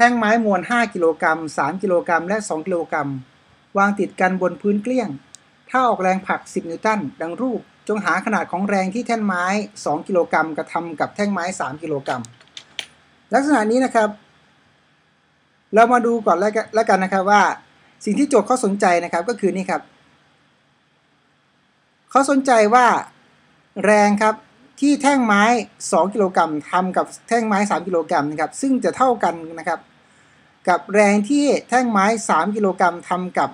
แท่งไม้มวล 5 กิโลกรัม 3 กิโลกรัม และ 2 กิโลกรัม วางติดกันบนพื้นเกลี้ยง ถ้าออกแรงผลัก 10 นิวตัน ดังรูป จงหาขนาดของแรงที่แท่นไม้ 2 กิโลกรัมกระทำกับแท่งไม้ 3 กิโลกรัม ลักษณะนี้นะครับ เรามาดูก่อนแล้วกันนะครับว่า สิ่งที่โจทย์เขาสนใจนะครับก็คือนี่ครับ เขาสนใจว่าแรงครับ ที่แท่งไม้ 2 กิโลกรัมทำกับแท่งไม้ 3 กิโลกรัมนะครับซึ่งจะเท่ากันนะครับกับแรงที่แท่งไม้ 3 กิโลกรัมทำกับ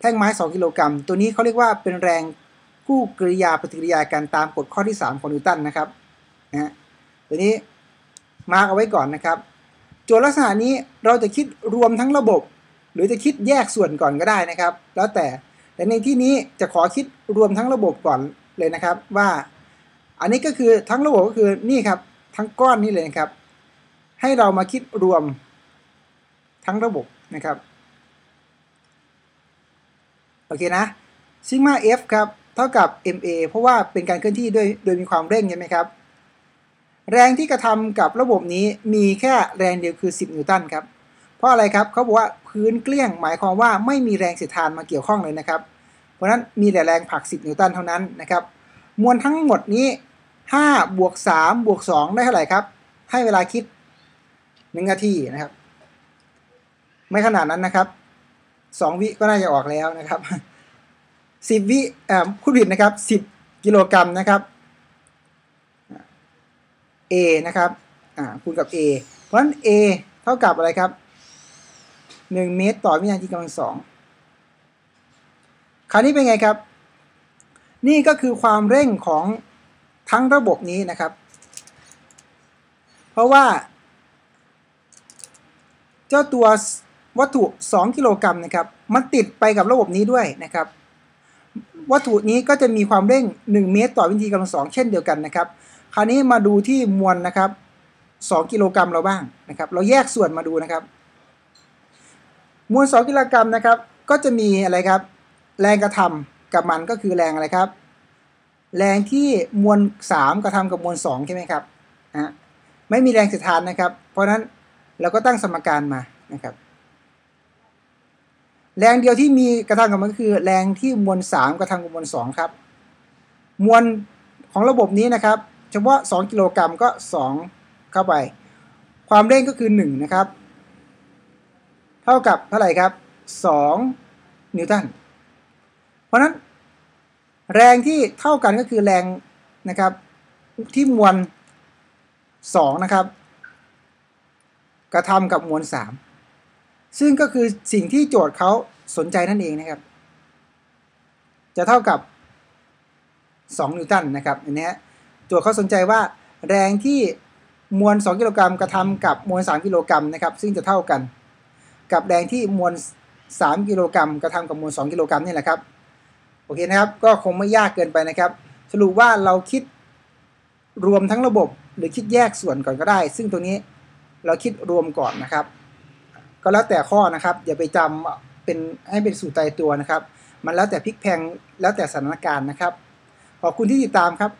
แท่งไม้ 2 กิโลกรัมตัวนี้เขาเรียกว่าเป็นแรงคู่กริยาปฏิกิริยากันตามกฎข้อที่ 3 ของนิวตันนะครับนะตัวนี้มาร์กเอาไว้ก่อนนะครับโจทย์ลักษณะนี้เราจะคิดรวมทั้งระบบ หรือจะคิดแยกส่วนก่อนก็ได้นะครับ แล้วแต่แต่ในที่นี้จะขอคิดรวมทั้งระบบก่อนเลยนะครับว่า อันนี้ก็คือทั้งระบบก็คือนี่ครับ ทั้งก้อนนี้เลยครับ ให้เรามาคิดรวมทั้งระบบนะครับ โอเคนะซิกมา F ครับ เท่ากับ ma เพราะว่าเป็นการเคลื่อนที่ด้วยโดยมีความเร่งใช่ไหมครับ แรงที่กระทำกับระบบนี้มีแค่แรงเดียวคือ 10 นิวตันครับ เพราะอะไรครับเขาบอกว่าพื้นเกลี้ยงหมายความว่าไม่มีแรงเสียดทานมาเกี่ยวข้องเลยนะครับ เพราะนั้นมีแต่แรงผลัก 10 นิวตันเท่านั้นนะครับ มวลทั้งหมดนี้ 5บวก3บวก2ได้เท่าไหร่ครับ ให้เวลาคิด 1 นาทีนะครับ ไม่ขนาดนั้นนะครับ 2 วิก็น่าจะออกแล้วนะครับ 10 วิอ่าพูดผิดนะครับ 10 กิโลกรัมนะครับ A นะครับอ่าคูณกับ A เพราะฉะนั้น A เท่ากับอะไรครับ 1 เมตรต่อวินาทีกำลังสองคราวนี้เป็นไงครับ นี่ก็คือความเร่งของ ทั้งระบบนี้นะครับ เพราะว่า เจ้าตัววัตถุ 2 กิโลกรัมนะครับ มันติดไปกับระบบนี้ด้วยนะครับ วัตถุนี้ก็จะมีความเร่ง 1 เมตร ต่อวินาทีกำลังสองเช่นเดียวกันนะครับ คราวนี้มาดูที่มวลนะครับ 2 กิโลกรัมเราบ้างนะครับ เราแยกส่วนมาดูนะครับ มวล 2 กิโลกรัมนะครับ ก็จะมีอะไรครับ แรงกระทำกับมันก็คือแรงอะไรครับ แรงที่มวล3กระทำกับมวล2ใช่ไหมครับนะไม่มีแรงเสียดทานนะครับ เพราะนั้นเราก็ตั้งสมการมานะครับ แรงเดียวที่มีกระทำกับมันก็คือ แรงที่มวล3กระทำกับมวล2ครับ มวลของระบบนี้นะครับ เฉพาะ 2 กิโลกรัมก็ 2 เข้าไป ความเร่งก็คือ 1 นะครับ เท่ากับเท่าไหร่ครับ 2 นิวตัน เพราะนั้น แรงที่เท่ากันก็คือแรงนะครับที่มวล2นะครับกระทำกับมวล 3 ซึ่งก็คือสิ่งที่โจทย์เขาสนใจนั่นเองนะครับ จะเท่ากับ 2 นิวตันนะครับอันนี้โจทย์เขาสนใจว่าแรงที่มวล 2 กิโลกรัมกระทำกับมวล 3 กิโลกรัมนะครับ ซึ่งจะเท่ากัน กับแรงที่มวล 3 กิโลกรัมกระทำกับมวล 2 กิโลกรัมนี่แหละครับ เคนะครับ ก็คงไม่ยากเกินไปนะครับ สรุปว่าเราคิดรวมทั้งระบบ หรือคิดแยกส่วนก่อนก็ได้ ซึ่งตัวนี้เราคิดรวมก่อนนะครับ ก็แล้วแต่ข้อนะครับ อย่าไปจำเป็นให้เป็นสูตรตายตัวนะครับ มันแล้วแต่พลิกแพงแล้วแต่สถานการณ์นะครับ ขอบคุณที่ติดตามครับ